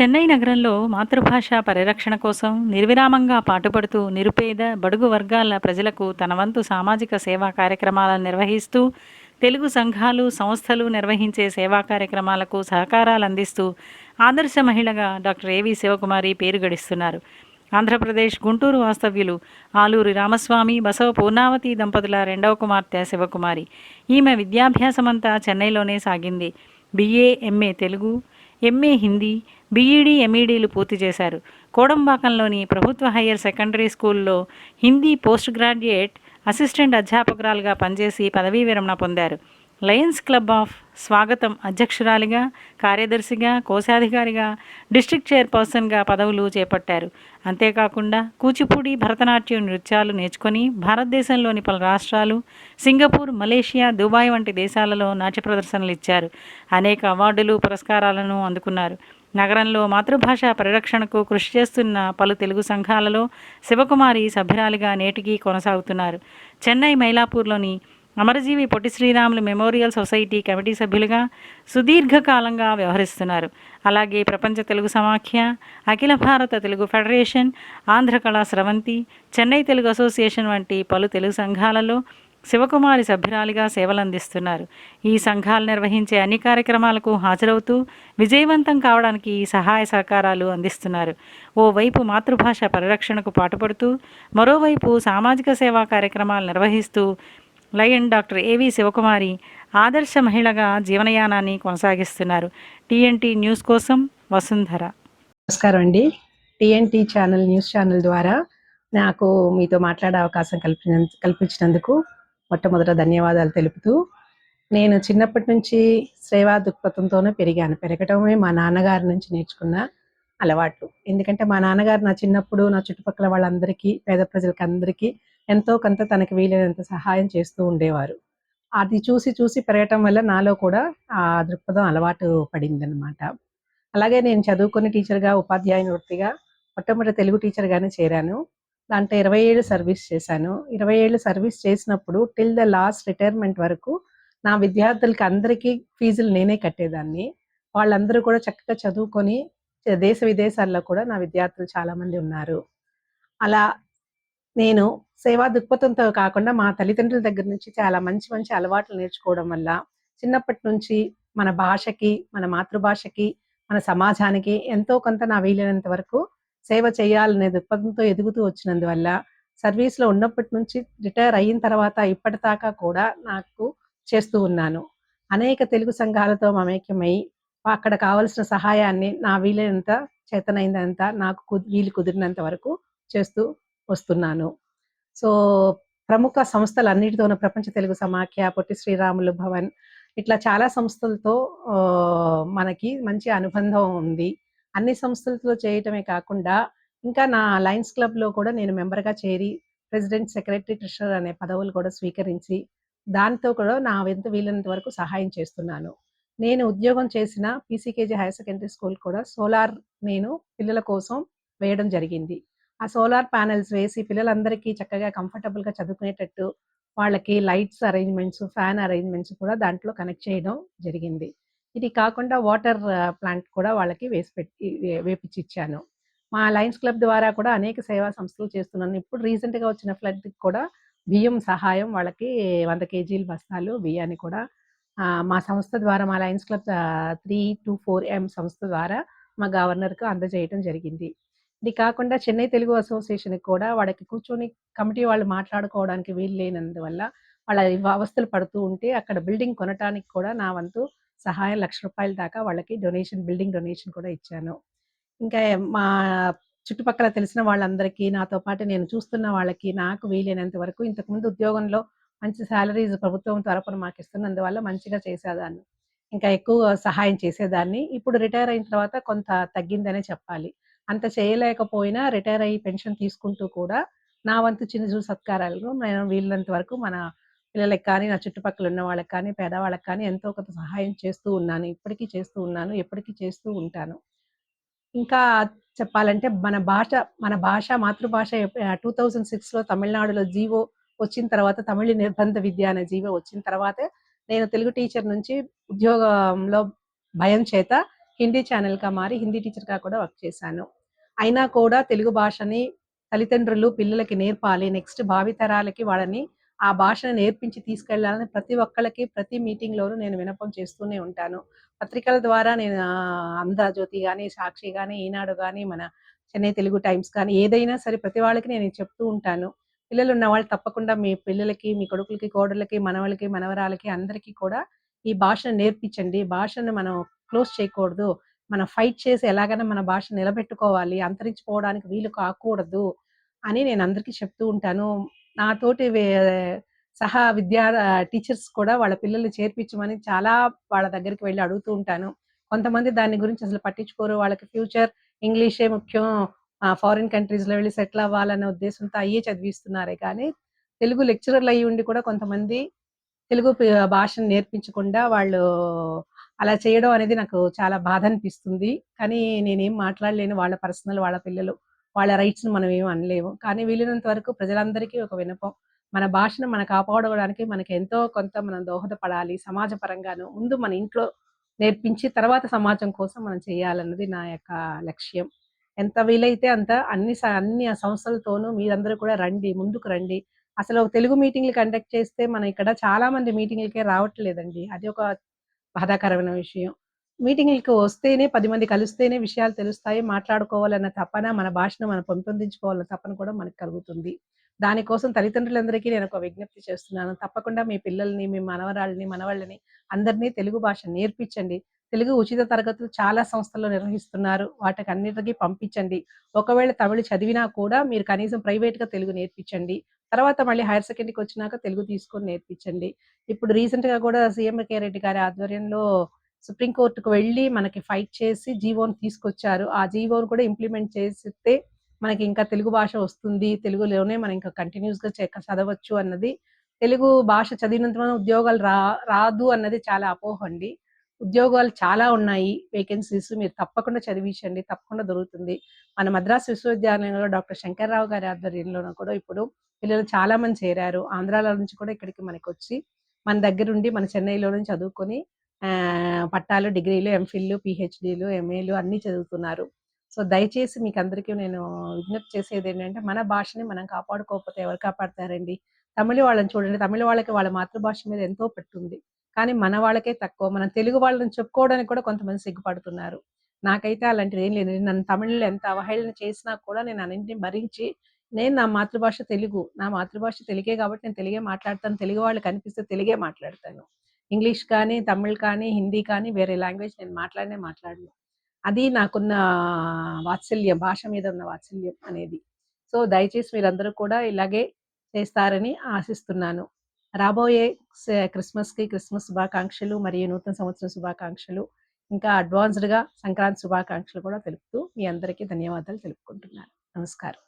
చెన్నై నగరంలో మాతృభాష పరిరక్షణ కోసం నిర్విరామంగా పాటుపడుతూ నిరుపేద బడుగు వర్గాల ప్రజలకు తన వంతు సామాజిక సేవా కార్యక్రమాలను నిర్వహిస్తూ తెలుగు సంఘాలు సంస్థలు నిర్వహించే సేవా కార్యక్రమాలకు సహకారాలు అందిస్తూ ఆదర్శ మహిళగా డాక్టర్ ఏవి శివకుమారి పేరు గడిస్తున్నారు. ఆంధ్రప్రదేశ్ గుంటూరు వాస్తవ్యులు ఆలూరి రామస్వామి బసవ పూర్ణావతి దంపతుల రెండవ కుమార్తె శివకుమారి. ఈమె విద్యాభ్యాసమంతా చెన్నైలోనే సాగింది. BA MA Telugu MA Hindi BEd ఎంఈడీలు పూర్తి చేశారు. కోడంబాకంలోని ప్రభుత్వ హయ్యర్ సెకండరీ స్కూల్లో హిందీ పోస్ట్ గ్రాడ్యుయేట్ అసిస్టెంట్ అధ్యాపకురాలుగా పనిచేసి పదవీ విరమణ పొందారు. లయన్స్ క్లబ్ ఆఫ్ స్వాగతం అధ్యక్షురాలిగా కార్యదర్శిగా కోశాధికారిగా డిస్ట్రిక్ట్ చైర్పర్సన్గా పదవులు చేపట్టారు. అంతేకాకుండా కూచిపూడి భరతనాట్యం నృత్యాలు నేర్చుకొని భారతదేశంలోని పలు రాష్ట్రాలు సింగపూర్ మలేషియా దుబాయ్ వంటి దేశాలలో నాట్య ప్రదర్శనలు ఇచ్చారు. అనేక అవార్డులు పురస్కారాలను అందుకున్నారు. నగరంలో మాతృభాష పరిరక్షణకు కృషి చేస్తున్న పలు తెలుగు సంఘాలలో శివకుమారి సభ్యురాలిగా నేటికి కొనసాగుతున్నారు. Chennai మైలాపూర్లోని Amarajeevi Potti Sriramulu memorial society committee సభ్యులుగా సుదీర్ఘకాలంగా వ్యవహరిస్తున్నారు. అలాగే ప్రపంచ తెలుగు సమాఖ్య అఖిల భారత తెలుగు ఫెడరేషన్ ఆంధ్ర కళా స్రవంతి చెన్నై తెలుగు అసోసియేషన్ వంటి పలు తెలుగు సంఘాలలో శివకుమారి సభ్యురాలిగా సేవలందిస్తున్నారు. ఈ సంఘాలు నిర్వహించే అన్ని కార్యక్రమాలకు హాజరవుతూ విజయవంతం కావడానికి సహాయ సహకారాలు అందిస్తున్నారు. ఓవైపు మాతృభాష పరిరక్షణకు పాటుపడుతూ మరోవైపు సామాజిక సేవా కార్యక్రమాలు నిర్వహిస్తూ లయన్ డాక్టర్ ఏవి శివకుమారి ఆదర్శ మహిళగా జీవనయానాన్ని కొనసాగిస్తున్నారు. టీఎన్టీ న్యూస్ కోసం వసుంధర. నమస్కారం అండి. టీఎన్టీ ఛానల్ న్యూస్ ఛానల్ ద్వారా నాకు మీతో మాట్లాడే అవకాశం కల్పించిన కల్పించినందుకు మొట్టమొదట ధన్యవాదాలు తెలుపుతూ నేను చిన్నప్పటి నుంచి సేవా దృక్పథంతోనే పెరిగాను. పెరగటమే మా నాన్నగారి నుంచి నేర్చుకున్న అలవాట్లు. ఎందుకంటే మా నాన్నగారు నా చిన్నప్పుడు నా చుట్టుపక్కల వాళ్ళందరికీ పేద ప్రజలకి అందరికీ ఎంతో కొంత తనకి వీలైనంత సహాయం చేస్తూ ఉండేవారు. అది చూసి చూసి పెరగటం వల్ల నాలో కూడా ఆ దృక్పథం అలవాటు పడిందనమాట అలాగే నేను చదువుకుని టీచర్గా ఉపాధ్యాయుని వృత్తిగా మొట్టమొదటి తెలుగు టీచర్గానే చేరాను. దాంట్లో ఇరవై ఏళ్ళు సర్వీస్ చేశాను. ఇరవై ఏళ్ళు సర్వీస్ చేసినప్పుడు టిల్ ద లాస్ట్ రిటైర్మెంట్ వరకు నా విద్యార్థులకి అందరికీ ఫీజులు నేనే కట్టేదాన్ని. వాళ్ళందరూ కూడా చక్కగా చదువుకొని దేశ విదేశాల్లో కూడా నా విద్యార్థులు చాలా మంది ఉన్నారు. అలా నేను సేవా దృక్పథంతో కాకుండా మా తల్లిదండ్రుల దగ్గర నుంచి చాలా మంచి మంచి అలవాట్లు నేర్చుకోవడం వల్ల చిన్నప్పటి నుంచి మన భాషకి మన మాతృభాషకి మన సమాజానికి ఎంతో కొంత నా వీలైనంత వరకు సేవ చేయాలనే దృక్పథంతో ఎదుగుతూ వచ్చినందువల్ల సర్వీస్లో ఉన్నప్పటి నుంచి రిటైర్ అయిన తర్వాత ఇప్పటిదాకా కూడా నాకు చేస్తూ ఉన్నాను. అనేక తెలుగు సంఘాలతో మమేక్యమై అక్కడ కావలసిన సహాయాన్ని నా వీలైనంత చేతనైనంత నాకు వీలు కుదిరినంత వరకు చేస్తూ వస్తున్నాను. సో ప్రముఖ సంస్థలన్నిటితోనూ ప్రపంచ తెలుగు సమాఖ్య పొట్టి శ్రీరాములు భవన్ ఇట్లా చాలా సంస్థలతో ఆ, మనకి మంచి అనుబంధం ఉంది. అన్ని సంస్థలతో చేయటమే కాకుండా ఇంకా నా లయన్స్ క్లబ్లో కూడా నేను మెంబర్గా చేరి ప్రెసిడెంట్ సెక్రటరీ ట్రెషరర్ అనే పదవులు కూడా స్వీకరించి దాంతో కూడా నా వెంత వీలైనంత వరకు సహాయం చేస్తున్నాను. నేను ఉద్యోగం చేసిన పీసీకేజీ హైయర్ సెకండరీ స్కూల్ కూడా సోలార్ నేను పిల్లల కోసం వేయడం జరిగింది. ఆ సోలార్ ప్యానెల్స్ వేసి పిల్లలందరికీ చక్కగా కంఫర్టబుల్గా చదువుకునేటట్టు వాళ్ళకి లైట్స్ అరేంజ్మెంట్స్ ఫ్యాన్ అరేంజ్మెంట్స్ కూడా దాంట్లో కనెక్ట్ చేయడం జరిగింది. ఇది కాకుండా వాటర్ ప్లాంట్ కూడా వాళ్ళకి వేసి పెట్టి వేపించి ఇచ్చాను మా లయన్స్ క్లబ్ ద్వారా కూడా అనేక సేవా సంస్థలు చేస్తున్నాను. ఇప్పుడు రీసెంట్గా వచ్చిన ఫ్లడ్కి కూడా బియ్యం సహాయం వాళ్ళకి వంద కేజీల బస్తాలు బియ్యాన్ని కూడా మా సంస్థ ద్వారా మా lions club three two four M సంస్థ ద్వారా మా గవర్నర్కు అందజేయడం జరిగింది. ఇది కాకుండా చెన్నై తెలుగు అసోసియేషన్కి కూడా వాళ్ళకి కూర్చొని కమిటీ వాళ్ళు మాట్లాడుకోవడానికి వీలు లేనందువల్ల వాళ్ళ అవస్థలు పడుతూ ఉంటే అక్కడ బిల్డింగ్ కొనటానికి కూడా నా వంతు సహాయం లక్ష రూపాయల దాకా వాళ్ళకి డొనేషన్ బిల్డింగ్ డొనేషన్ కూడా ఇచ్చాను. ఇంకా మా చుట్టుపక్కల తెలిసిన వాళ్ళందరికీ నాతో పాటు నేను చూస్తున్న వాళ్ళకి నాకు వీలైనంత వరకు ఇంతకుముందు ఉద్యోగంలో మంచి శాలరీస్ ప్రభుత్వం తరపున మాకు ఇస్తున్నందువల్ల మంచిగా చేసేదాన్ని. ఇంకా ఎక్కువ సహాయం చేసేదాన్ని. ఇప్పుడు రిటైర్ అయిన తర్వాత కొంత తగ్గిందనే చెప్పాలి. అంత చేయలేకపోయినా రిటైర్ అయ్యి పెన్షన్ తీసుకుంటూ కూడా నా వంతు చిన్న చిన్న సత్కారాలు నేను వీళ్ళంత వరకు మన పిల్లలకి కానీ నా చుట్టుపక్కల ఉన్న వాళ్ళకి కానీ పేదవాళ్ళకి కానీ ఎంతో కొంత సహాయం చేస్తూ ఉన్నాను ఇప్పటికీ చేస్తూ ఉన్నాను ఎప్పటికీ చేస్తూ ఉంటాను ఇంకా చెప్పాలంటే మన భాష మన భాష మాతృభాష టూ థౌజండ్ సిక్స్లో తమిళనాడులో జీవో వచ్చిన తర్వాత తమిళ నిర్బంధ విద్య అనే జీవో వచ్చిన తర్వాతే నేను తెలుగు టీచర్ నుంచి ఉద్యోగంలో భయం చేత హిందీ ఛానల్‌గా మారి హిందీ టీచర్‌గా కూడా వర్క్ చేశాను. అయినా కూడా తెలుగు భాషని తల్లిదండ్రులు పిల్లలకి నేర్పాలి. నెక్స్ట్ భావితరాలకి వాళ్ళని ఆ భాషను నేర్పించి తీసుకెళ్ళాలని ప్రతి ఒక్కళ్ళకి ప్రతి మీటింగ్‌లోనూ నేను వినపం చేస్తూనే ఉంటాను. పత్రికల ద్వారా నేను ఆహ్, 'ఆంధ్రజ్యోతి' కానీ 'సాక్షి' గాని, 'ఈనాడు' కానీ మన 'చెన్నై తెలుగు టైమ్స్' కానీ ఏదైనా సరే ప్రతి వాళ్ళకి నేను చెప్తూ ఉంటాను. పిల్లలు ఉన్న వాళ్ళు తప్పకుండా మీ పిల్లలకి, మీ కొడుకులకి, కోడళ్ళకి, మనవలకి మనవరాలకి అందరికీ కూడా ఈ భాషను నేర్పించండి. భాషను మనం క్లోజ్ చేయకూడదు. మనం ఫైట్ చేసి ఎలాగైనా మన భాషను నిలబెట్టుకోవాలి. అంతరించిపోవడానికి వీలు కాకూడదు అని నేను అందరికీ చెప్తూ ఉంటాను. నాతోటి సహా విద్యా టీచర్స్ కూడా వాళ్ళ పిల్లల్ని చేర్పించమని చాలా వాళ్ళ దగ్గరికి వెళ్ళి అడుగుతూ ఉంటాను. కొంతమంది దాని గురించి అసలు పట్టించుకోరు. వాళ్ళకి ఫ్యూచర్ ఇంగ్లీషే ముఖ్యం. ఫారిన్ కంట్రీస్‌లో వెళ్ళి సెటిల్ అవ్వాలన్న ఉద్దేశంతో అయ్యే చదివిస్తున్నారే కానీ, తెలుగు లెక్చరర్‌లు అయ్యి ఉండి కూడా కొంతమంది తెలుగు భాషను నేర్పించకుండా వాళ్ళు అలా చేయడం అనేది నాకు చాలా బాధ అనిపిస్తుంది. కానీ నేనేం మాట్లాడలేను. వాళ్ళ పర్సనల్ వాళ్ళ పిల్లలు. వాళ్ళ రైట్స్‌ని మనం ఏమి అనలేము. కానీ వీలైనంత వరకు ప్రజలందరికీ ఒక వినపం మన భాషను మనం కాపాడుకోవడానికి మనకి ఎంతో కొంత మనం దోహదపడాలి. సమాజ పరంగాను. ముందు మన ఇంట్లో నేర్పించి తర్వాత సమాజం కోసం మనం చేయాలన్నది నా యొక్క లక్ష్యం. ఎంత వీలైతే అంత అన్ని అన్ని సంస్థలతోనూ మీరందరూ కూడా రండి. ముందుకు రండి. అసలు తెలుగు మీటింగ్‌లు కండక్ట్ చేస్తే మనం ఇక్కడ చాలా మంది మీటింగ్‌లకే రావట్లేదండి. అది ఒక బాధాకరమైన విషయం. మీటింగ్లకు వస్తేనే పది మంది కలిస్తేనే విషయాలు తెలుస్తాయి. మాట్లాడుకోవాలన్న తపన, మన భాషను మనం పెంపొందించుకోవాలన్న తపన కూడా మనకు కలుగుతుంది. దానికోసం తల్లిదండ్రులందరికీ నేను ఒక విజ్ఞప్తి చేస్తున్నాను. తప్పకుండా మీ పిల్లల్ని, మీ మనవరాళ్ళని, మనవాళ్ళని అందరినీ తెలుగు భాష నేర్పించండి. తెలుగు ఉచిత తరగతులు చాలా సంస్థల్లో నిర్వహిస్తున్నారు. వాటికి అన్నిటికీ పంపించండి. ఒకవేళ తమిళ చదివినా కూడా మీరు కనీసం ప్రైవేట్‌గా తెలుగు నేర్పించండి. తర్వాత మళ్ళీ హైయర్ సెకండరీకి వచ్చినాక తెలుగు తీసుకొని నేర్పించండి. ఇప్పుడు రీసెంట్‌గా కూడా సీఎం కే రెడ్డి గారి ఆధ్వర్యంలో సుప్రీం వెళ్ళి వెళ్ళి మనకి ఫైట్ చేసి జీవోని తీసుకొచ్చారు. ఆ జీవోని కూడా ఇంప్లిమెంట్ చేస్తే మనకి ఇంకా తెలుగు భాష వస్తుంది. తెలుగులోనే మనం ఇంకా కంటిన్యూస్గా చదవచ్చు అన్నది తెలుగు భాష చదివినంత ఉద్యోగాలు రా రాదు అన్నది చాలా అపోహ అండి. ఉద్యోగాలు చాలా ఉన్నాయి. వేకెన్సీస్ మీరు తప్పకుండా చదివించండి. తప్పకుండా దొరుకుతుంది. మన మద్రాసు విశ్వవిద్యాలయంలో డాక్టర్ శంకర్రావు గారి ఆధ్వర్యంలోనూ కూడా ఇప్పుడు పిల్లలు చాలా మంది చేరారు. ఆంధ్రాలో నుంచి కూడా ఇక్కడికి మనకొచ్చి మన దగ్గరుండి మన చెన్నైలో నుంచి చదువుకొని పట్టాలు, డిగ్రీలు, ఎంఫిల్‌లు, పిహెచ్డీలు ఎంఏలు అన్నీ చదువుతున్నారు. సో, దయచేసి మీకు అందరికీ నేను విజ్ఞప్తి చేసేది ఏంటంటే మన భాషని మనం కాపాడుకోకపోతే ఎవరు కాపాడతారండి? తమిళ వాళ్ళని చూడండి. తమిళ వాళ్ళకి వాళ్ళ మాతృభాష మీద ఎంతో పట్టుంది. కానీ మన వాళ్ళకే తక్కువ. మనం తెలుగు వాళ్ళని చెప్పుకోవడానికి కూడా కొంతమంది సిగ్గుపడుతున్నారు. నాకైతే అలాంటిదేం లేదు. నన్ను తమిళ్‌లో ఎంత అవహేళన చేసినా కూడా నేను అన్నింటిని భరించి నేను నా మాతృభాష తెలుగు. నా మాతృభాష తెలుగే కాబట్టి నేను తెలుగే మాట్లాడతాను. తెలుగు వాళ్ళు కనిపిస్తే తెలుగే మాట్లాడతాను. ఇంగ్లీష్ కానీ, తమిళ్ కానీ, హిందీ కానీ వేరే లాంగ్వేజ్ నేను మాట్లాడనే మాట్లాడను. అది నాకున్న వాత్సల్యం భాష మీద ఉన్న వాత్సల్యం అనేది. సో, దయచేసి మీరందరూ కూడా ఇలాగే చేస్తారని ఆశిస్తున్నాను. రాబోయే క్రిస్మస్‌కి క్రిస్మస్ శుభాకాంక్షలు మరియు నూతన సంవత్సర శుభాకాంక్షలు. ఇంకా అడ్వాన్స్‌డ్‌గా సంక్రాంతి శుభాకాంక్షలు కూడా తెలుపుతూ మీ అందరికీ ధన్యవాదాలు తెలుపుకుంటున్నాను. నమస్కారం.